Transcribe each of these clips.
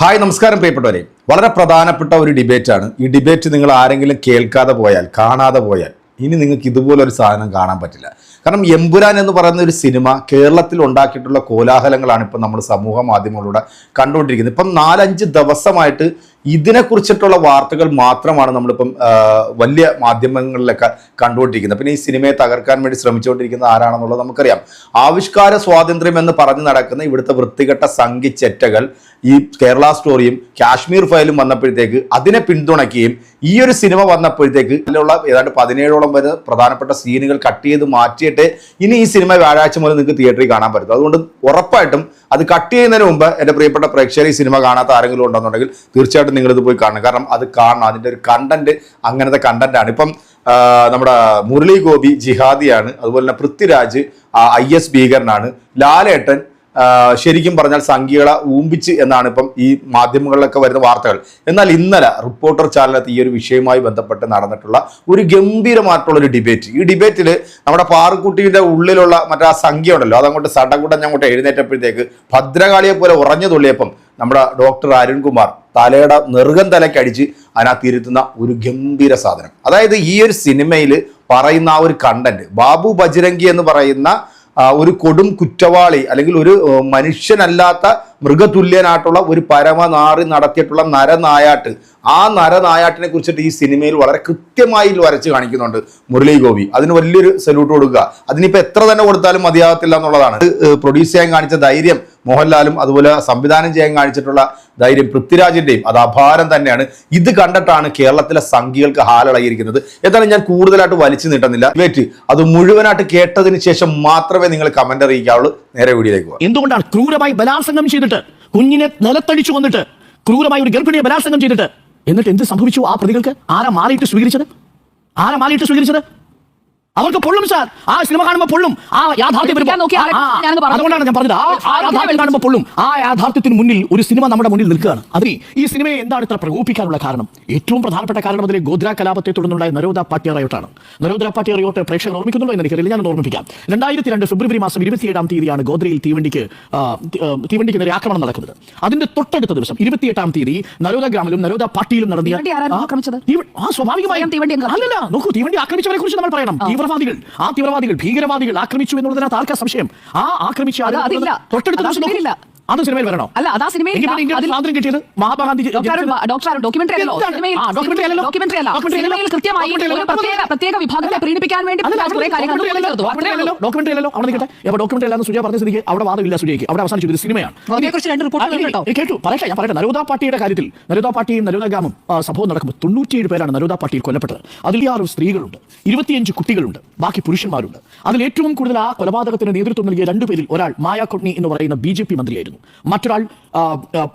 Hi നമസ്കാരം പ്രിയപ്പെട്ടവരെ. വളരെ പ്രധാനപ്പെട്ട ഒരു ഡിബേറ്റാണ്. ഈ ഡിബേറ്റ് നിങ്ങൾ ആരെങ്കിലും കേൾക്കാതെ പോയാൽ കാണാതെ പോയാൽ ഇനി നിങ്ങൾക്ക് ഇതുപോലൊരു സാധനം കാണാൻ പറ്റില്ല. കാരണം എമ്പുരാൻ എന്ന് പറയുന്ന ഒരു സിനിമ കേരളത്തിൽ ഉണ്ടാക്കിയിട്ടുള്ള കോലാഹലങ്ങളാണ് ഇപ്പം നമ്മൾ സമൂഹ മാധ്യമങ്ങളിലൂടെ കണ്ടുകൊണ്ടിരിക്കുന്നത്. ഇപ്പം നാലഞ്ച് ദിവസമായിട്ട് ഇതിനെക്കുറിച്ചിട്ടുള്ള വാർത്തകൾ മാത്രമാണ് നമ്മളിപ്പം വലിയ മാധ്യമങ്ങളിലൊക്കെ കണ്ടുകൊണ്ടിരിക്കുന്നത്. പിന്നെ ഈ സിനിമയെ തകർക്കാൻ വേണ്ടി ശ്രമിച്ചുകൊണ്ടിരിക്കുന്ന ആരാണെന്നുള്ളത് നമുക്കറിയാം. ആവിഷ്കാര സ്വാതന്ത്ര്യം എന്ന് പറഞ്ഞു നടക്കുന്ന ഇവിടുത്തെ വൃത്തികെട്ട സംഘിച്ചെറ്റകൾ ഈ കേരള സ്റ്റോറിയും കാശ്മീർ ഫയലും വന്നപ്പോഴത്തേക്ക് അതിനെ പിന്തുണയ്ക്കുകയും ഈ ഒരു സിനിമ വന്നപ്പോഴത്തേക്ക് അതിലുള്ള ഏതാണ്ട് പതിനേഴോളം വരെ പ്രധാനപ്പെട്ട സീനുകൾ കട്ട് ചെയ്ത് മാറ്റിയിട്ട് ഇനി ഈ സിനിമ വ്യാഴാഴ്ച മുതൽ നിങ്ങൾക്ക് തിയേറ്ററിൽ കാണാൻ പറ്റും. അതുകൊണ്ട് ഉറപ്പായിട്ടും അത് കട്ട് ചെയ്യുന്നതിന് മുമ്പ് എന്റെ പ്രിയപ്പെട്ട പ്രേക്ഷകർ ഈ സിനിമ കാണാത്ത ആരെങ്കിലും ഉണ്ടെന്നുണ്ടെങ്കിൽ തീർച്ചയായിട്ടും നിങ്ങളിത് പോയി കാണണം. കാരണം അത് കാണണം. അതിന്റെ ഒരു കണ്ടന്റ് അങ്ങനത്തെ കണ്ടന്റാണ് ഇപ്പം നമ്മുടെ മുരളി ഗോപി ജിഹാദിയാണ്. അതുപോലെ തന്നെ പൃഥ്വിരാജ് ഐ എസ് ഭീകരനാണ്. ലാലേട്ടൻ ശരിക്കും പറഞ്ഞാൽ സംഖ്യകളെ ഊമ്പിച്ച് എന്നാണ് ഇപ്പം ഈ മാധ്യമങ്ങളിലൊക്കെ വരുന്ന വാർത്തകൾ. എന്നാൽ ഇന്നലെ റിപ്പോർട്ടർ ചാനലത്ത് ഈ ഒരു വിഷയവുമായി ബന്ധപ്പെട്ട് നടന്നിട്ടുള്ള ഒരു ഗംഭീരമായിട്ടുള്ള ഒരു ഡിബേറ്റ് ഈ ഡിബേറ്റിൽ നമ്മുടെ പാറുക്കുട്ടിയുടെ ഉള്ളിലുള്ള മറ്റേ ആ സംഖ്യ ഉണ്ടല്ലോ അതങ്ങോട്ട് സടകുടഞ്ഞങ്ങോട്ട് എഴുന്നേറ്റപ്പോഴത്തേക്ക് ഭദ്രകാളിയെ പോലെ ഉറഞ്ഞു തുള്ളിയപ്പം നമ്മുടെ ഡോക്ടർ അരുൺകുമാർ തലയുടെ നെറുകം തലക്കടിച്ച് അതിനകത്ത് ഇരുത്തുന്ന ഒരു ഗംഭീര സാധനം. അതായത് ഈ ഒരു സിനിമയിൽ പറയുന്ന ആ ഒരു കണ്ടന്റ് ബാബു ബജ്രംഗി എന്ന് പറയുന്ന ഒരു കൊടും കുറ്റവാളി അല്ലെങ്കിൽ ഒരു മനുഷ്യനല്ലാത്ത മൃഗതുല്യനായിട്ടുള്ള ഒരു പരമനാറി നടത്തിയിട്ടുള്ള നരനായാട്ട്. ആ നരനായാട്ടിനെ കുറിച്ചിട്ട് ഈ സിനിമയിൽ വളരെ കൃത്യമായി വരച്ച് കാണിക്കുന്നുണ്ട് മുരളി ഗോപി. അതിന് വലിയൊരു സല്യൂട്ട് കൊടുക്കുക. അതിനിപ്പോൾ എത്ര തന്നെ കൊടുത്താലും മതിയാകത്തില്ല എന്നുള്ളതാണ്. പ്രൊഡ്യൂസ് ചെയ്യാൻ കാണിച്ച ധൈര്യം മോഹൻലാലും അതുപോലെ സംവിധാനം ചെയ്യാൻ കാണിച്ചിട്ടുള്ള ധൈര്യം പൃഥ്വിരാജിന്റെയും അത് അപാരം തന്നെയാണ്. ഇത് കണ്ടിട്ടാണ് കേരളത്തിലെ സംഘികൾക്ക് ഹാലളകിയിരിക്കുന്നത്. എന്തായാലും ഞാൻ കൂടുതലായിട്ട് വലിച്ചു നീട്ടുന്നില്ല? വെയിറ്റ് അത് മുഴുവനായിട്ട് കേട്ടതിന് ശേഷം മാത്രമേ നിങ്ങൾ കമന്റ് അറിയിക്കാവുള്ളൂ. നേരെ വീഡിയോയിലേക്ക് എന്തുകൊണ്ടാണ് ക്രൂരമായി ബലാത്സംഗം ചെയ്തിട്ട് കുഞ്ഞിനെ നിലത്തടിച്ചു കൊന്നിട്ട് ക്രൂരമായി ഒരു ഗർഭിണിയെ ബലാത്സംഗം ചെയ്തിട്ട്. എന്നിട്ട് എന്ത് സംഭവിച്ചു ആ പ്രതികൾക്ക്? ആരാ മാലയിട്ട് സ്വീകരിച്ചത്? ആരാ മാലയിട്ട് സ്വീകരിച്ചത്? അവർക്ക് പൊള്ളും സാർ. ആ സിനിമ കാണുമ്പോൾ പൊള്ളും. ആ യാഥാർത്ഥ്യം. അതുകൊണ്ടാണ് ഞാൻ പറഞ്ഞത്. ആ യാഥാർത്ഥ്യം കാണുമ്പോൾ പൊള്ളും. ആ യാഥാർത്ഥ്യത്തിന് മുന്നിൽ ഒരു സിനിമ നമ്മുടെ മുന്നിൽ നിൽക്കുകയാണ്. അതിന് ഈ സിനിമയെ എന്താണ് ഇത്ര പ്രകോപിക്കാനുള്ള കാരണം? ഏറ്റവും പ്രധാനപ്പെട്ട കാരണം അതിലെ ഗോദ്ര കലാപത്തെ തുടർന്നുണ്ടായ നരോദ പാട്ടിയ റയോട്ടാണ്. നരോദ പാട്ടിയ റയോട്ട് പ്രേക്ഷകർ ഓർമ്മിക്കുന്നുണ്ടോ എന്ന് എനിക്കറിയില്ല. ഞാൻ ഓർമ്മിപ്പിക്കാം. രണ്ടായിരത്തി രണ്ട് ഫെബ്രുവരി മാസം ഇരുപത്തിയേഴാം തീയതിയാണ് ഗോദ്രയിൽ തീവണ്ടിക്ക് തീവണ്ടിക്ക് നേരെ ആക്രമണം നടക്കുന്നത്. അതിന്റെ തൊട്ടടുത്ത ദിവസം ഇരുപത്തിയെട്ടാം തീയതി നരോദ ഗ്രാമിലും നരോദ പാട്ടിയിലും ആ സ്വാഭാവികമായും. അല്ലല്ല നോക്കൂ തീവണ്ടി ആക്രമിച്ചവരെ കുറിച്ച് നമ്മൾ പറയണം. തീവ്രവാദികൾ ആ തീവ്രവാദികൾ ഭീകരവാദികൾ ആക്രമിച്ചു എന്നുള്ളതിനകത്ത് ആർക്കാ സംശയം? ആ ആക്രമിച്ച തൊട്ടടുത്ത് അത് സിനിമയിൽ വരണോ? അല്ല, അതാ സിനിമയിൽ സ്വാതന്ത്ര്യം കിട്ടിയത് മഹാത്മാഗാന്ധി ഡോക്യുമെന്ററി സിനിമയിൽ ഡോക്യുമെന്ററി. കൃത്യമായി പ്രത്യേക പ്രത്യേക വിഭാഗത്തെ പ്രീണിപ്പിക്കാൻ വേണ്ടി documentary അല്ലല്ലോ. അവിടെ നിൽക്കട്ടെ. അപ്പോൾ ഡോക്യുമെന്ററി അല്ലാന്ന് സുജയ പറഞ്ഞ സ്ഥിതിക്ക് അവിടെ വാദമില്ല സുജയ്ക്ക്. അവിടെ അവസാനിച്ചു ഇത് സിനിമയാണ്. കേട്ടോ. പറയട്ടെ ഞാൻ പറയട്ടെ. നരോദ പാർട്ടിയുടെ കാര്യത്തിൽ നരോദ പാർട്ടിയും നരോദ ഗ്രാമം സംഭവം നടക്കുമ്പോൾ തൊണ്ണൂറ്റിയേഴ് പേരാണ് നരോദ പാർട്ടിയിൽ കൊല്ലപ്പെട്ടത്. അതിൽ ആറ് സ്ത്രീകളുണ്ട്. ഇരുപത്തിയഞ്ച് കുട്ടികളുണ്ട്. ബാക്കി പുരുഷന്മാരുണ്ട്. അതിൽ ഏറ്റവും കൂടുതൽ ആ കൊലപാതകത്തിന് നേതൃത്വം നൽകിയ രണ്ടുപേരിൽ ഒരാൾ മായ കൊട്നി എന്ന് പറയുന്ന ബി ജെ പി മന്ത്രിയായിരുന്നു. മറ്റൊരാൾ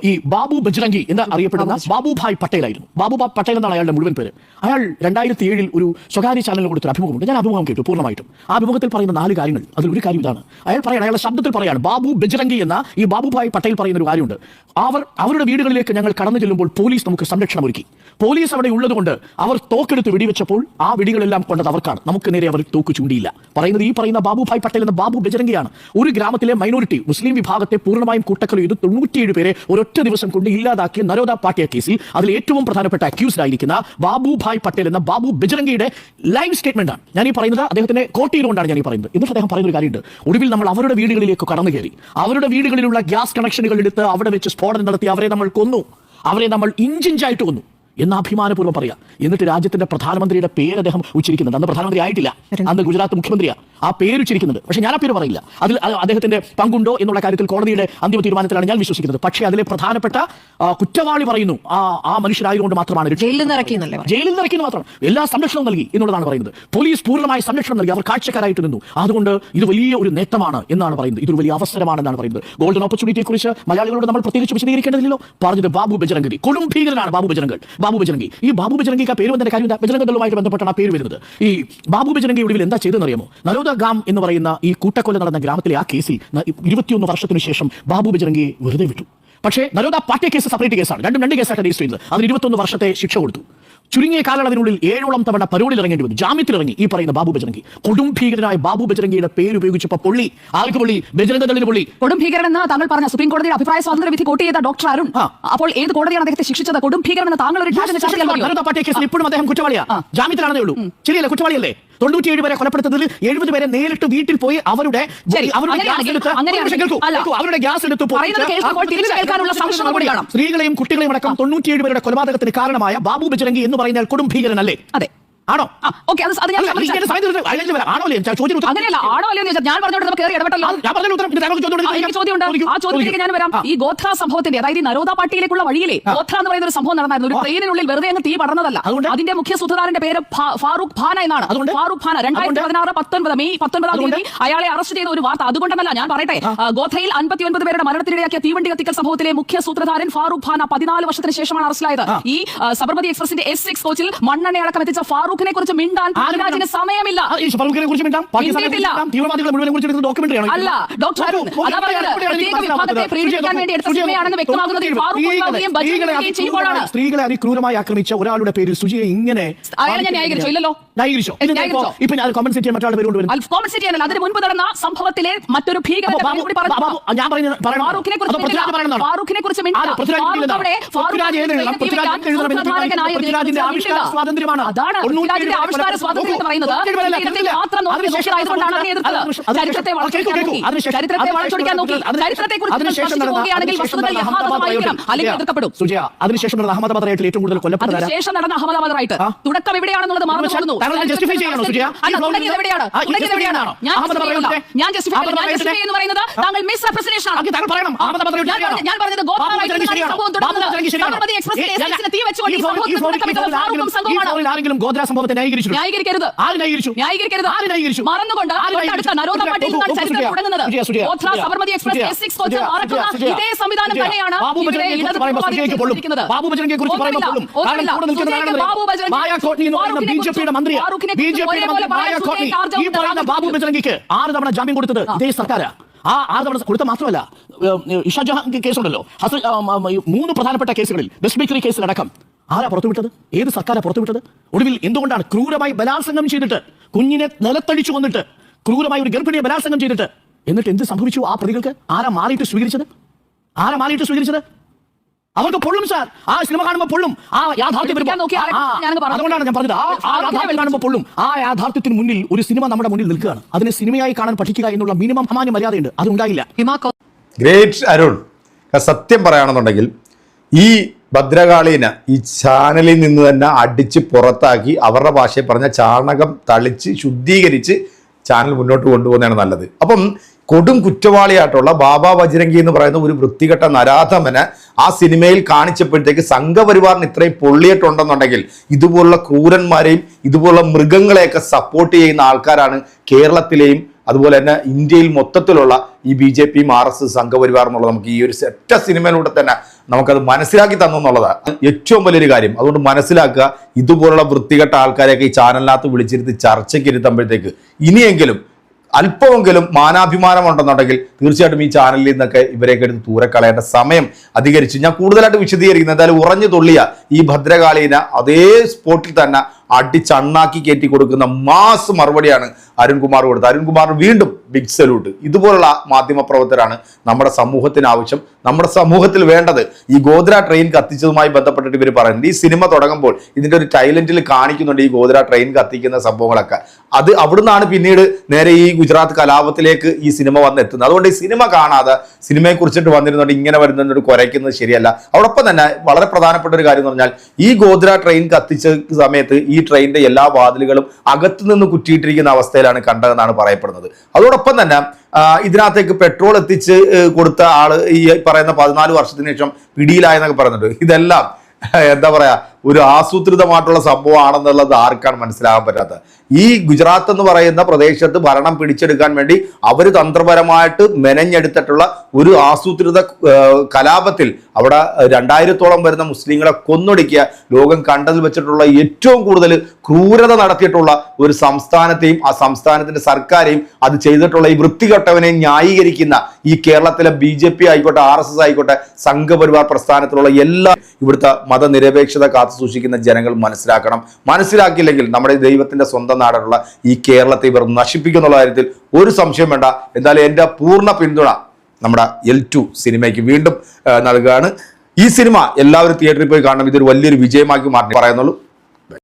ഈ ബാബു ബജ്രംഗി എന്ന് അറിയപ്പെടുന്ന ബാബുഭായ് പട്ടേലായിരുന്നു. ബാബുഭായ് പട്ടേൽ എന്നാണ് അയാളുടെ മുഴുവൻ പേര്. അയാൾ രണ്ടായിരത്തി ഏഴിൽ ഒരു സ്വകാര്യ ചാനലിൽ കൊടുത്തൊരു അഭിമുഖമുണ്ട്. ഞാൻ അഭിമുഖം കേട്ടു പൂർണമായിട്ടും. ആ അഭിമുഖത്തിൽ പറയുന്ന നാല് കാര്യങ്ങൾ. അതിൽ ഒരു കാര്യം ഇതാണ്. അയാൾ പറയുന്നത് അയാളുടെ ശബ്ദത്തിൽ പറയാണ് ബാബു ബജ്രംഗി എന്ന ഈ ബാബുഭായ് പട്ടേൽ പറയുന്ന ഒരു കാര്യമുണ്ട്. അവർ അവരുടെ വീടുകളിലേക്ക് ഞങ്ങൾ കടന്നു ചെല്ലുമ്പോൾ പോലീസ് നമുക്ക് സംരക്ഷണം ഒരുക്കി. പോലീസ് അവിടെ ഉള്ളതുകൊണ്ട് അവർ തോക്കെടുത്ത് വെടിവെച്ചപ്പോൾ ആ വെടികളെല്ലാം കൊണ്ടത് അവർക്കാണ്. നമുക്ക് നേരെ അവർ തോക്ക് ചൂണ്ടിയില്ല. പറയുന്നത് ഈ പറയുന്ന ബാബുഭായ് പട്ടേൽ എന്ന ബാബു ബജരംഗിയാണ്. ഒരു ഗ്രാമത്തിലെ മൈനോറിറ്റി മുസ്ലിം വിഭാഗത്തെ പൂർണമായും കൂട്ടക്കൊല ചെയ്ത് തൊണ്ണൂറ്റിയേഴ് പേരെ ഒരൊറ്റ ദിവസം കൊണ്ട് ഇല്ലാതാക്കിയ നരോദ പാട്ടിയ കേസിൽ അതിൽ ഏറ്റവും പ്രധാനപ്പെട്ട അക്യൂസ്ഡ് ആയിരിക്കുന്ന ബാബുഭായ് പട്ടേൽ എന്ന ബാബു ബജരംഗിയുടെ ലൈവ് സ്റ്റേറ്റ്മെന്റ് ആണ്. ഞാൻ ഈ പറയുന്നത് അദ്ദേഹത്തിന്റെ കോട്ട് ചെയ്തുകൊണ്ടാണ് ഞാൻ ഈ പറയുന്നത്. എന്നിട്ട് അദ്ദേഹം പറയുന്ന ഒരു കാര്യമുണ്ട്. ഒടുവിൽ നമ്മൾ അവരുടെ വീടുകളിലേക്ക് കടന്നു കയറി. അവരുടെ വീടുകളിലുള്ള ഗ്യാസ് കണക്ഷനുകൾ എടുത്ത് അവിടെ വെച്ച് സ്ഫോടനം നടത്തി അവരെ നമ്മൾ കൊന്നു. അവരെ നമ്മൾ ഇഞ്ചിഞ്ചായിട്ട് കൊന്നു. എന്ന് അഭിമാനപൂർവം പറയാം. എന്നിട്ട് രാജ്യത്തിന്റെ പ്രധാനമന്ത്രിയുടെ പേര് അദ്ദേഹം ഉച്ചരിക്കുന്നുണ്ട്. അന്ന് പ്രധാനമന്ത്രി ആയിട്ടില്ല. അന്ന് ഗുജറാത്ത് മുഖ്യമന്ത്രിയാ. ആ പേര് ഉച്ചരിക്കുന്നുണ്ട്. പക്ഷേ ഞാൻ ആ പേര് പറയില്ല. അതിൽ അദ്ദേഹത്തിന്റെ പങ്കുണ്ടോ എന്നുള്ള കാര്യത്തിൽ കോടതിയുടെ അന്തിമ തീരുമാനത്തിലാണ് ഞാൻ വിശ്വസിക്കുന്നത്. പക്ഷേ അതിലെ പ്രധാനപ്പെട്ട കുറ്റവാളി പറയുന്നു. ആ ആ മനുഷ്യരായതുകൊണ്ട് മാത്രമാണ് ജയിലിൽ ജയിലിൽ മാത്രം. എല്ലാ സംരക്ഷണവും നൽകി എന്നുള്ളതാണ് പറയുന്നത്. പോലീസ് പൂർണമായ സംരക്ഷണം നൽകി. അവർ കാഴ്ചക്കാരായിട്ട് നിന്നു. അതുകൊണ്ട് ഇത് വലിയ ഒരു നേട്ടമാണ് എന്നാണ് പറയുന്നത്. ഇതൊരു വലിയ അവസരമാണെന്നാണ് പറയുന്നത്. ഗോൾഡൻ ഓപ്പർച്യൂണിറ്റിയെ കുറിച്ച് മലയാളികളോട് നമ്മൾ പ്രത്യേകിച്ച് വിശദീകരിക്കേണ്ടതില്ലല്ലോ. പറഞ്ഞത് ബാബു ബജരംഗതി കൊടും ഭീകരനാണ് ബാബു ബജരംഗൽ ബാബു ബജരംഗി. ഈ ബാബു ബജരംഗി ആ പേര് വന്നതിന്റെ കാര്യം എന്താ? ബജരംഗദളുമായിട്ട് ബന്ധപ്പെട്ടാണ് ആ പേര് വരുന്നത്. ഈ ബാബു ബജരംഗി ഒടുവിൽ എന്താ ചെയ്തെന്ന് അറിയാമോ നരോദ ഗാം എന്ന് പറയുന്ന ഈ കൂട്ടക്കൊല നടന്ന ഗ്രാമത്തിലെ ആ കേസിൽ ഇരുപത്തിയൊന്ന് വർഷത്തിനു ശേഷം ബാബു ബജരംഗിയെ വെറുതെ വിട്ടു. പക്ഷേ നരോദ പാർട്ടി കേസ് സെപ്പറേറ്റ് കേസാണ്. രണ്ടും രണ്ട് കേസായിട്ട് രജിസ്റ്റർ ചെയ്തത് അതിന് ഇരുപത്തൊന്ന് വർഷത്തെ ശിക്ഷ കൊടുത്തു. ചുരുങ്ങിയ കാലയളവിനുള്ളിൽ ഏഴോളം തവണ പരോളിൽ ഇറങ്ങേണ്ടി വന്നു. ജാമ്യത്തിൽ ഇറങ്ങി ഈ പറയുന്ന ബാബു ബജരംഗി. കൊടും ഭീകരനായ ബാബു ബജരംഗിയുടെ പേര് ഉപയോഗിച്ചപ്പോൾ പൊള്ളി ആർക്ക് പൊള്ളി? ബജരംഗ ദളിന് പൊള്ളി. കൊടും ഭീകരനെന്ന് താങ്കൾ പറഞ്ഞ സുപ്രീം കോടതിയുടെ അഭിപ്രായ സ്വാതന്ത്ര്യ വിധി കോട്ട് ചെയ്ത ഡോക്ടർ അരുൺ. അപ്പോൾ ഏത് കോടതിയാണ് അദ്ദേഹത്തെ ശിക്ഷിച്ചത്? കൊടും താങ്കൾ. ജനതാ പാർട്ടി കേസിൽ ഇപ്പോഴും അദ്ദേഹം കുറ്റവാളിയാ. ജാമ്യത്തിലാണെന്നേ ജാമ്യത്തിലാണേ ഉള്ളൂ ശരിയല്ലേ? കുറ്റവാളിയല്ലേ? തൊണ്ണൂറ്റിയേഴ് വരെ കൊലപ്പെടുത്തതിൽ എഴുപത് പേരെ നേരിട്ട് വീട്ടിൽ പോയി അവരുടെ അവരുടെ ഗ്യാസ് എടുത്തു. സ്ത്രീകളെയും കുട്ടികളെയും അടക്കം തൊണ്ണൂറ്റിയേഴ് പേരുടെ കൊലപാതകത്തിന് കാരണമായ ബാബു ബജരംഗി എന്ന് പറയുന്ന കൊടും ഭീകരനല്ലേ? അതെ. ആണോ? ഓക്കെ അത് അത് ഞാൻ അങ്ങനെയല്ല ആണോ അല്ലയോ ചോദിച്ചാൽ ഞാൻ പറഞ്ഞോട്ട് നമുക്ക് കയറി ഇടപെട്ടല്ലോ. ചോദ്യം ആ, ചോദ്യത്തിലേക്ക് ഞാൻ വരാം. ഈ ഗോത്ര സംഭവത്തിന്റെ അതായത് നരോദ പാട്ടിയിലേക്കുള്ള വഴിയിലെ ഗോത്ര എന്ന് പറയുന്ന ഒരു സംഭവം നടന്നായിരുന്നു. ഒരു ട്രെയിനിനുള്ളിൽ വെറുതെ അങ്ങ് തീ പടർന്നതല്ല? അതിന്റെ മുഖ്യ സൂത്രധാരന്റെ പേര് ഫാറൂഖ് ഖാന എന്നാണ്? ഫാറൂഖ് ഖാന രണ്ടായിരത്തി? പതിനാറ് പത്തൊൻപത് മെയ് പത്തൊൻപതാം? തീയതി അയാളെ അറസ്റ്റ് ചെയ്ത ഒരു വാർത്ത. അതുകൊണ്ടെന്നല്ല ഞാൻ പറയട്ടെ. ഗോത്രയിൽ അൻപത്തി ഒൻപത് പേരുടെ മരണത്തിനിടയാക്കിയ തീവണ്ടി കത്തിക്കൽ സംഭവത്തിലെ മുഖ്യ സൂത്രധാരൻ ഫാറൂഖ് ഖാന പതിനാല് വർഷത്തിന് ശേഷമാണ് അറസ്റ്റിലായത് ഈ സബർമതി എക്സ്പ്രസിന്റെ എസ് സിക്സ് കോച്ചിൽ മണ്ണെണ്ണയടക്കം എത്തിച്ച എത്തിച്ച ഫാറൂഖിനെ കുറിച്ച് മിണ്ടാൻ? പൃഥ്വിരാജിന് സമയമില്ല ഫറൂഖിനെ കുറിച്ച് മിണ്ടാം? പാകിസ്ഥാനെ തീവ്രവാദികളെ മുഴുവനെ കുറിച്ച് documentary അല്ല ഡോക്ടർ അതാ പറയുന്നത് നോക്കൂ, പ്രത്യേക വിഭാഗത്തെ. പ്രീണിപ്പിക്കാൻ വേണ്ടി എടുത്ത സിനിമയാണെന്ന് വ്യക്തമാകുന്നത് സ്ത്രീകളെ- അതിക്രൂരമായി ആക്രമിച്ച ഒരാളുടെ പേര് സുജിയെ ഇങ്ങനെ അയാളെ ഞാൻ ന്യായീകരിച്ചു? ഇല്ലല്ലോ. ന്യായീകരിച്ചോ എന്ത് എന്നിട്ട് ന്യായീകരിച്ചോ? ഇപ്പൊ ഞാൻ കോമ്പൻസേറ്റ് ചെയ്യാൻ മറ്റൊരാളുടെ പേര് കൊണ്ടുവരുന്നു കോമന്റ് ചെയ്യാനല്ല അതിന് മുൻപ് നടന്ന സംഭവത്തിലെ മറ്റൊരു ഭീകരന്റെ അപ്പോ പേര് ബാബു- കൂടി പറഞ്ഞു ബാബു, ഞാൻ പറയുന്നത് പറയണം. ഫാറൂഖിനെ കുറിച്ച് അതോ പൃഥ്വിരാജ് മിണ്ടില്ല. പറയണതാണോ? ഫാറൂഖിനെ കുറിച്ച് ആര്? മിണ്ടില്ല. പൃഥ്വിരാജ് ഫാറൂഖ് മിണ്ടില്ല. അവിടെ പൃഥ്വിരാജ് ഏത് എഴുതണം? പൃഥ്വിരാജ് എന്ത് എഴുതണം? എന്ന് സൂത്രധാരകനായ ചോദിച്ചാൽ പൃഥ്വിരാജിന്റെ ആവിഷ്കാര സ്വാതന്ത്ര്യമാണ് അതാണ് പൃഥ്വിരാജിന്റെ ആവിഷ്കാര സ്വാതന്ത്ര്യം എന്ന് പറയുന്നത് ഇടത്തിൽ മാത്രം നോക്കി നോക്കിയതായതുകൊണ്ടാണ് അതിനെ എതിർത്തത് ചരിത്രത്തെ വളച്ചൊടിക്കാൻ നോക്കി ചരിത്രത്തെ വളച്ചൊടിക്കാൻ നോക്കി ചരിത്രത്തെ കുറിച്ച് പോവുകയാണെങ്കിൽ വസ്തുതകൾ യഥാർത്ഥമായിരിക്കണം അല്ലെങ്കിൽ എതിർക്കപ്പെടും സുജയ അതിനുശേഷം നടന്ന അഹമ്മദാബാദ് റൈറ്റിൽ ഏറ്റവും കൂടുതൽ കൊല്ലപ്പെട്ടത് ആരാ? അതിനുശേഷം നടന്ന അഹമ്മദാബാദ് റൈറ്റ് ആ. തുടക്കം എവിടെയാണെന്നുള്ളത് മറന്നു പോകുന്നു താങ്കൾ ജസ്റ്റിഫൈ ചെയ്യണോ, സുജയ? ഞാൻ. ഞാൻ. ഞാൻ എന്ന് പറയുന്നത് താങ്കൾ മിസ് റെപ്രസെന്റേഷൻ ആണ് താങ്കൾ പറയണം. ഞാൻ പറഞ്ഞത് പറഞ്ഞത് ഗോത്ര എക്സ്പ്രസ് സംഭവത്തെ ന്യായീകരിച്ചു ന്യായീകരിക്കരുത്. ആര് ന്യായീകരിച്ചു? ന്യായീകരിക്കരുത്. ആര് ന്യായീകരിച്ചു? മറന്നുകൊണ്ട് നരോദ ചരിത്രം തുടങ്ങുന്നത് ഗോത്ര സബർമതി ഇതേ സംവിധാനം തന്നെയാണ് ബാബു ബജരംഗിയെ കുറിച്ച് പറയുമ്പോൾ ബാബു ബജരംഗി- മായ പറയുന്ന ബി ജെ പിയുടെ മായ ആർജവം ഈ പറയുന്ന ബാബു ബജരംഗിക്ക് ആറ് തവണ ജാമ്യം കൊടുത്തത് ഇതേ സർക്കാരാ. ആ ആറ് തവണ കൊടുത്ത മാത്രമല്ല ഇഷാ ജഹാൻ കേസുണ്ടല്ലോ. ഹസൻ ഈ മൂന്ന് പ്രധാനപ്പെട്ട കേസുകളിൽ വെസ്റ്റ് ബേക്കറി കേസിലടക്കം ആരാ പുറത്തുവിട്ടത്? ഏത് സർക്കാരാ പുറത്തുവിട്ടത്? ഒടുവിൽ എന്തുകൊണ്ടാണ് ക്രൂരമായി ബലാത്സംഗം ചെയ്തിട്ട് കുഞ്ഞിനെ നിലത്തടിച്ചു കൊന്നിട്ട് ക്രൂരമായി ഒരു ഗർഭിണിയെ ബലാത്സംഗം ചെയ്തിട്ട് എന്നിട്ട് എന്ത് സംഭവിച്ചു ആ പ്രതികൾക്ക്? ആരാ മാറിയിട്ട് സ്വീകരിച്ചത്? ആരാ മാറിയിട്ട് സ്വീകരിച്ചത്? അവർക്ക് പൊള്ളും സാർ. ആ സിനിമ കാണുമ്പോൾ പൊള്ളും. ആ യാഥാർത്ഥ്യം. അതുകൊണ്ടാണ് ഞാൻ പറഞ്ഞത്. ആ ആ യാഥാർത്ഥ്യം കാണുമ്പോൾ പൊള്ളും. ആ യാഥാർത്ഥ്യത്തിന് മുന്നിൽ ഒരു സിനിമ നമ്മുടെ മുന്നിൽ നിൽക്കുകയാണ്. അതിനെ സിനിമയായി കാണാൻ പഠിക്കുക എന്നുള്ള മിനിമം അമാന്യ മര്യാദയുണ്ട്. അത് ഉണ്ടായില്ല ഗ്രേറ്റ് അരുൺ സത്യം പറയുകയാണെന്നുണ്ടെങ്കിൽ ഈ ഭദ്രകാളീനെ ഈ ചാനലിൽ നിന്ന് തന്നെ അടിച്ച് പുറത്താക്കി അവരുടെ ഭാഷയിൽ പറഞ്ഞ ചാണകം തളിച്ച് ശുദ്ധീകരിച്ച് ചാനൽ മുന്നോട്ട് കൊണ്ടുപോകുന്നതാണ് നല്ലത്. അപ്പം കൊടും കുറ്റവാളിയായിട്ടുള്ള ബാബ ബജരംഗി എന്ന് പറയുന്ന ഒരു വൃത്തികെട്ട നരാധമനെ ആ സിനിമയിൽ കാണിച്ചപ്പോഴത്തേക്ക് സംഘപരിവാറിന് ഇത്രയും പൊള്ളിയിട്ടുണ്ടെന്നുണ്ടെങ്കിൽ ഇതുപോലുള്ള ക്രൂരന്മാരെയും ഇതുപോലുള്ള മൃഗങ്ങളെയൊക്കെ സപ്പോർട്ട് ചെയ്യുന്ന ആൾക്കാരാണ് കേരളത്തിലെയും അതുപോലെ തന്നെ ഇന്ത്യയിൽ മൊത്തത്തിലുള്ള ഈ ബി ജെ പിയും ആർ എസ് സംഘപരിവാർ എന്നുള്ളത് നമുക്ക് ഈ ഒരു ഒറ്റ സിനിമയിലൂടെ തന്നെ നമുക്കത് മനസ്സിലാക്കി തന്നു എന്നുള്ളതാണ് ഏറ്റവും വലിയൊരു കാര്യം. അതുകൊണ്ട് മനസ്സിലാക്കുക ഇതുപോലുള്ള വൃത്തികെട്ട ആൾക്കാരെയൊക്കെ ഈ ചാനലിനകത്ത് വിളിച്ചിരുത്തി ചർച്ചയ്ക്ക് ഇരുത്തുമ്പോഴത്തേക്ക് ഇനിയെങ്കിലും അല്പമെങ്കിലും മാനാഭിമാനം ഉണ്ടെന്നുണ്ടെങ്കിൽ തീർച്ചയായിട്ടും ഈ ചാനലിൽ നിന്നൊക്കെ ഇവരെയൊക്കെ എടുത്ത് ദൂരെ കളയേണ്ട സമയം അധികരിച്ചു. ഞാൻ കൂടുതലായിട്ട് വിശദീകരിക്കുന്നത് എന്തായാലും ഉറഞ്ഞു തുള്ളിയ ഈ ഭദ്രകാളീന അതേ സ്പോട്ടിൽ തന്നെ അടിച്ചണ്ണാക്കി കയറ്റി കൊടുക്കുന്ന മാസ് മറുപടിയാണ് അരുൺകുമാർ കൊടുത്തത്. അരുൺകുമാറിന് വീണ്ടും ബിഗ് സല്യൂട്ട് ഇതുപോലുള്ള മാധ്യമപ്രവർത്തകരാണ് നമ്മുടെ സമൂഹത്തിന് ആവശ്യം നമ്മുടെ സമൂഹത്തിൽ വേണ്ടത്. ഈ ഗോദ്ര ട്രെയിൻ കത്തിച്ചതുമായി ബന്ധപ്പെട്ടിട്ട് ഇവർ പറയുന്നുണ്ട്. ഈ സിനിമ തുടങ്ങുമ്പോൾ ഇതിന്റെ ഒരു ടൈലന്റിൽ കാണിക്കുന്നുണ്ട് ഈ ഗോദ്ര ട്രെയിൻ കത്തിക്കുന്ന സംഭവങ്ങളൊക്കെ. അത് അവിടുന്നാണ് പിന്നീട് നേരെ ഈ ഗുജറാത്ത് കലാപത്തിലേക്ക് ഈ സിനിമ വന്നെത്തുന്നത്. അതുകൊണ്ട് ഈ സിനിമ കാണാതെ സിനിമയെക്കുറിച്ചിട്ട് വന്നിരുന്നുണ്ട് ഇങ്ങനെ വരുന്നതിനോട് കുരയ്ക്കുന്നത് ശരിയല്ല. അതോടൊപ്പം തന്നെ വളരെ പ്രധാനപ്പെട്ട ഒരു കാര്യം എന്ന് പറഞ്ഞാൽ ഈ ഗോദ്ര ട്രെയിൻ കത്തിച്ച സമയത്ത് ട്രെയിനിന്റെ എല്ലാ വാതിലുകളും അകത്തു നിന്ന് കുറ്റിയിട്ടിരിക്കുന്ന അവസ്ഥയിലാണ് കണ്ടതെന്നാണ് പറയപ്പെടുന്നത്. അതോടൊപ്പം തന്നെ ഇതിനകത്തേക്ക് പെട്രോൾ എത്തിച്ച് കൊടുത്ത ആൾ ഈ പറയുന്ന പതിനാല് വർഷത്തിന് ശേഷം പിടിയിലായെന്നൊക്കെ പറയുന്നുണ്ട്. ഇതെല്ലാം എന്താ പറയാ ഒരു ആസൂത്രിതമായിട്ടുള്ള സംഭവമാണെന്നുള്ളത് ആർക്കാണ് മനസ്സിലാകാൻ പറ്റാത്തത്? ഈ ഗുജറാത്ത് എന്ന് പറയുന്ന പ്രദേശത്ത് ഭരണം പിടിച്ചെടുക്കാൻ വേണ്ടി അവർ തന്ത്രപരമായിട്ട് മെനഞ്ഞെടുത്തിട്ടുള്ള ഒരു ആസൂത്രിത കലാപത്തിൽ അവിടെ രണ്ടായിരത്തോളം വരുന്ന മുസ്ലിങ്ങളെ കൊന്നൊടുക്കിയ ലോകം കണ്ടതിൽ വെച്ചിട്ടുള്ള ഏറ്റവും കൂടുതൽ ക്രൂരത നടത്തിയിട്ടുള്ള ഒരു സംസ്ഥാനത്തെയും ആ സംസ്ഥാനത്തിന്റെ സർക്കാരെയും അത് ചെയ്തിട്ടുള്ള ഈ വൃത്തികെട്ടവനെ ന്യായീകരിക്കുന്ന ഈ കേരളത്തിലെ ബി ആയിക്കോട്ടെ ആർ ആയിക്കോട്ടെ സംഘപരിവാർ പ്രസ്ഥാനത്തിലുള്ള എല്ലാ ഇവിടുത്തെ മതനിരപേക്ഷത കാത്തു കാത്തു സൂക്ഷിക്കുന്ന ജനങ്ങൾ മനസ്സിലാക്കണം. മനസ്സിലാക്കിയില്ലെങ്കിൽ നമ്മുടെ ദൈവത്തിന്റെ സ്വന്തം നാടുള്ള ഈ കേരളത്തെ ഇവർ നശിപ്പിക്കുന്നുള്ള കാര്യത്തിൽ ഒരു സംശയം വേണ്ട. എന്തായാലും എന്റെ പൂർണ പിന്തുണ നമ്മുടെ എൽ ടു സിനിമയ്ക്ക് വീണ്ടും നൽകുകയാണ് ഈ സിനിമ എല്ലാവരും തിയേറ്ററിൽ പോയി കാണണം. ഇതൊരു വലിയൊരു വിജയമാക്കി മാറ്റി പറയുന്നുള്ളൂ.